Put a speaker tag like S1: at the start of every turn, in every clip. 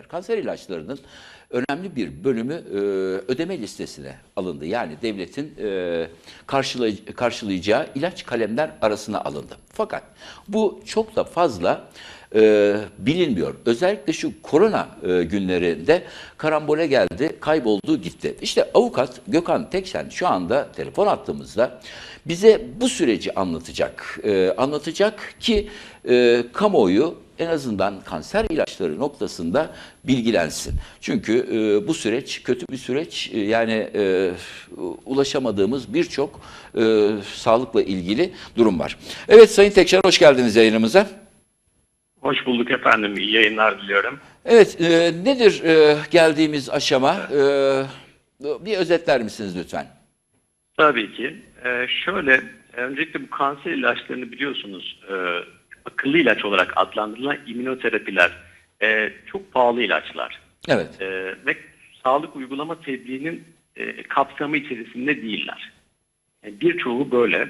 S1: Kanser ilaçlarının önemli bir bölümü e, ödeme listesine alındı. Yani devletin e, karşılay- karşılayacağı ilaç kalemler arasına alındı. Fakat bu çok da fazla e, bilinmiyor. Özellikle şu korona e, günlerinde karambole geldi, kayboldu gitti. İşte avukat Gökhan Tekşen şu anda telefon attığımızda bize bu süreci anlatacak. E, anlatacak ki e, kamuoyu en azından kanser ilaçları noktasında bilgilensin. Çünkü e, bu süreç kötü bir süreç. E, yani e, ulaşamadığımız birçok e, sağlıkla ilgili durum var. Evet Sayın Tekşen hoş geldiniz yayınımıza.
S2: Hoş bulduk efendim. İyi yayınlar diliyorum.
S1: Evet, e, nedir e, geldiğimiz aşama? E, bir özetler misiniz lütfen?
S2: Tabii ki. Ee, şöyle, öncelikle bu kanser ilaçlarını biliyorsunuz e, akıllı ilaç olarak adlandırılan immünoterapiler e, çok pahalı ilaçlar.
S1: Evet,
S2: E, ve sağlık uygulama tebliğinin e, kapsamı içerisinde değiller. Yani birçoğu böyle.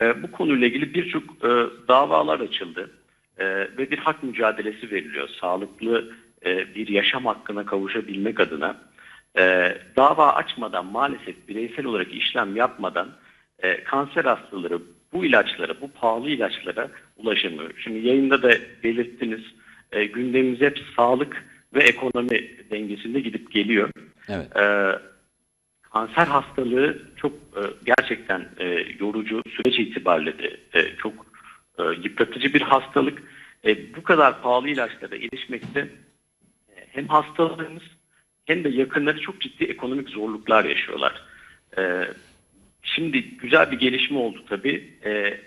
S2: E, bu konuyla ilgili birçok e, davalar açıldı E, ve bir hak mücadelesi veriliyor. Sağlıklı e, bir yaşam hakkına kavuşabilmek adına. E, dava açmadan maalesef bireysel olarak işlem yapmadan e, kanser hastaları bu ilaçlara, bu pahalı ilaçlara ulaşamıyor. Şimdi yayında da belirttiniz e, gündemimiz hep sağlık ve ekonomi dengesinde gidip geliyor.
S1: evet.
S2: Ee, kanser hastalığı çok e, gerçekten e, yorucu süreç itibariyle de e, çok e, yıpratıcı bir hastalık. E, bu kadar pahalı ilaçlara erişmekte e, hem hastalarımız hem de yakınları çok ciddi ekonomik zorluklar yaşıyorlar. E, şimdi güzel bir gelişme oldu tabii. E,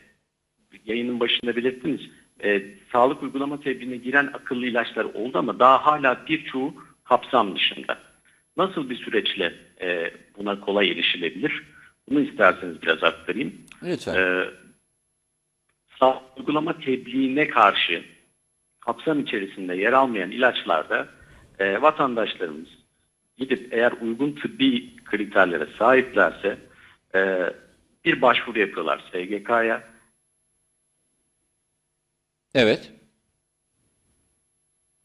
S2: yayının başında belirttiniz. E, sağlık uygulama tebliğine giren akıllı ilaçlar oldu ama daha hala birçoğu kapsam dışında. Nasıl bir süreçle e, buna kolay erişilebilir? Bunu isterseniz biraz aktarayım.
S1: Lütfen.
S2: E, sağlık uygulama tebliğine karşı kapsam içerisinde yer almayan ilaçlarda e, vatandaşlarımız gidip eğer uygun tıbbi kriterlere sahiplerse e, bir başvuru yapıyorlar SGK'ya.
S1: Evet.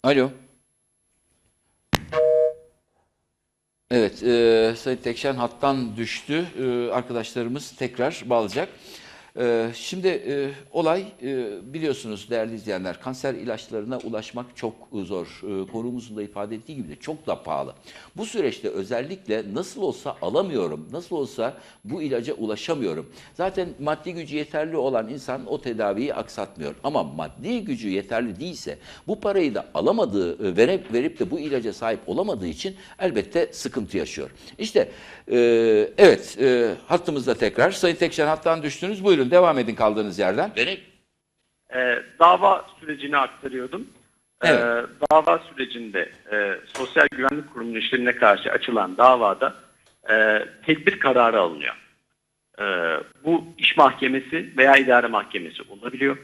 S1: Alo. Evet, e, Sayın Tekşen hattan düştü. E, arkadaşlarımız tekrar bağlayacak. E, şimdi e, olay e, biliyorsunuz değerli izleyenler kanser ilaçlarına ulaşmak çok zor. E, konuğumuzun da ifade ettiği gibi de çok da pahalı. Bu süreçte özellikle nasıl olsa alamıyorum, nasıl olsa bu ilaca ulaşamıyorum. Zaten maddi gücü yeterli olan insan o tedaviyi aksatmıyor. Ama maddi gücü yeterli değilse bu parayı da alamadığı, e, verip, verip de bu ilaca sahip olamadığı için elbette sıkıntı yaşıyor. İşte evet e, hattımızda tekrar. Sayın Tekşen hattan düştünüz. Buyurun devam edin kaldığınız yerden.
S2: E, dava sürecini aktarıyordum. E,
S1: Evet.
S2: dava sürecinde e, Sosyal Güvenlik Kurumu'nun işlerine karşı açılan davada e, tedbir kararı alınıyor. E, bu iş mahkemesi veya idare mahkemesi olabiliyor.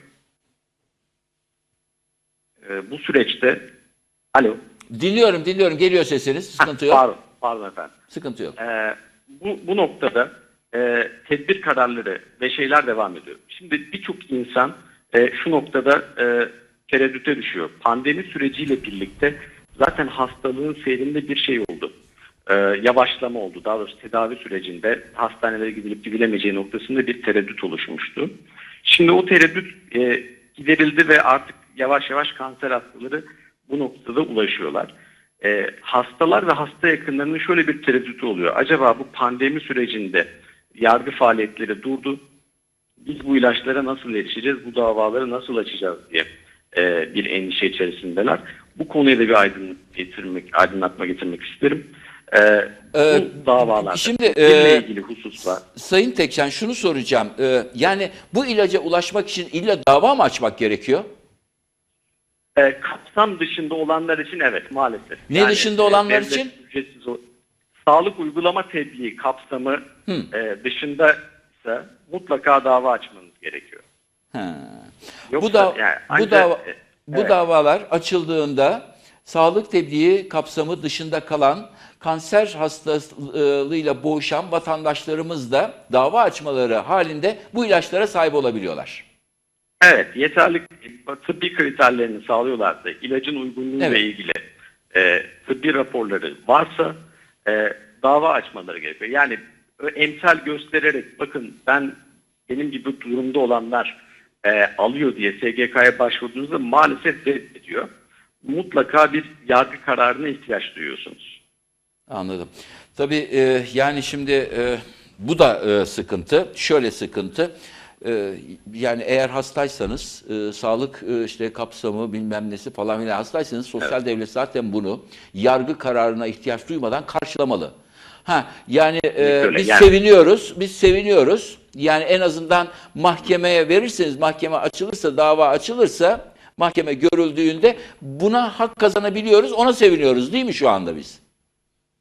S2: E, bu süreçte alo
S1: Dinliyorum dinliyorum geliyor sesiniz. Sıkıntı yok.
S2: pardon, pardon efendim.
S1: Sıkıntı yok.
S2: Ee, bu, bu noktada e, tedbir kararları ve şeyler devam ediyor. Şimdi birçok insan e, şu noktada e, tereddüte düşüyor. Pandemi süreciyle birlikte zaten hastalığın seyrinde bir şey oldu. E, yavaşlama oldu. Daha doğrusu tedavi sürecinde hastanelere gidilip gidilemeyeceği noktasında bir tereddüt oluşmuştu. Şimdi o tereddüt e, giderildi ve artık yavaş yavaş kanser hastaları bu noktada ulaşıyorlar. E, hastalar ve hasta yakınlarının şöyle bir tereddütü oluyor. Acaba bu pandemi sürecinde yargı faaliyetleri durdu. Biz bu ilaçlara nasıl erişeceğiz, bu davaları nasıl açacağız diye e, bir endişe içerisindeler. Bu konuya da bir aydınlık getirmek, aydınlatma getirmek isterim. E,
S1: Ee,
S2: bu davalarda
S1: şimdi, e,
S2: ilgili hususlar
S1: Sayın Tekşen şunu soracağım. Ee, yani bu ilaca ulaşmak için illa dava mı açmak gerekiyor?
S2: E, kapsam dışında olanlar için evet maalesef.
S1: Ne dışında olanlar
S2: devlet
S1: için?
S2: ücretsiz sağlık uygulama tebliği kapsamı e, dışında ise mutlaka dava açmanız gerekiyor.
S1: Ha.
S2: Yoksa
S1: bu da
S2: yani
S1: bu dava
S2: e,
S1: bu
S2: evet.
S1: davalar açıldığında sağlık tebliği kapsamı dışında kalan kanser hastalığıyla boğuşan vatandaşlarımız da dava açmaları halinde bu ilaçlara sahip olabiliyorlar.
S2: Evet, yeterli tıbbi kriterlerini sağlıyorlarsa, ilacın uygunluğuyla
S1: Evet.
S2: ilgili e, tıbbi raporları varsa e, dava açmaları gerekiyor. Yani emsal göstererek bakın ben benim gibi durumda olanlar e, alıyor diye SGK'ya başvurduğunuzda maalesef reddediyor. Mutlaka bir yargı kararına ihtiyaç duyuyorsunuz.
S1: Anladım. Tabii e, yani şimdi e, bu da e, sıkıntı. Şöyle sıkıntı. E, yani eğer hastaysanız e, sağlık e, işte kapsamı bilmem nesi falan filan hastaysanız sosyal devlet zaten bunu yargı kararına ihtiyaç duymadan karşılamalı. Ha yani e, biz
S2: Yani-
S1: seviniyoruz. Biz seviniyoruz. Yani en azından mahkemeye verirseniz mahkeme açılırsa dava açılırsa mahkeme görüldüğünde buna hak kazanabiliyoruz. Ona seviniyoruz değil mi şu anda biz?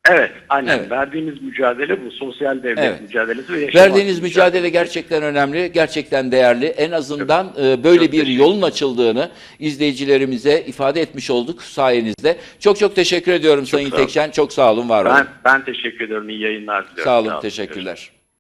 S2: Evet, aynen.
S1: Evet.
S2: Verdiğimiz mücadele bu. Sosyal devlet
S1: Evet.
S2: mücadelesi ve yaşam
S1: Verdiğiniz mücadele
S2: mücadelesi.
S1: gerçekten önemli, gerçekten değerli. En azından e, böyle
S2: Çok
S1: bir yolun açıldığını izleyicilerimize ifade etmiş olduk sayenizde. Çok çok teşekkür ediyorum Sayın
S2: sağ olun.
S1: Tekşen. Çok sağ olun, var olun.
S2: Ben, ben teşekkür ediyorum. İyi yayınlar diliyorum.
S1: Sağ olun,
S2: Görüşmek üzere.
S1: teşekkürler.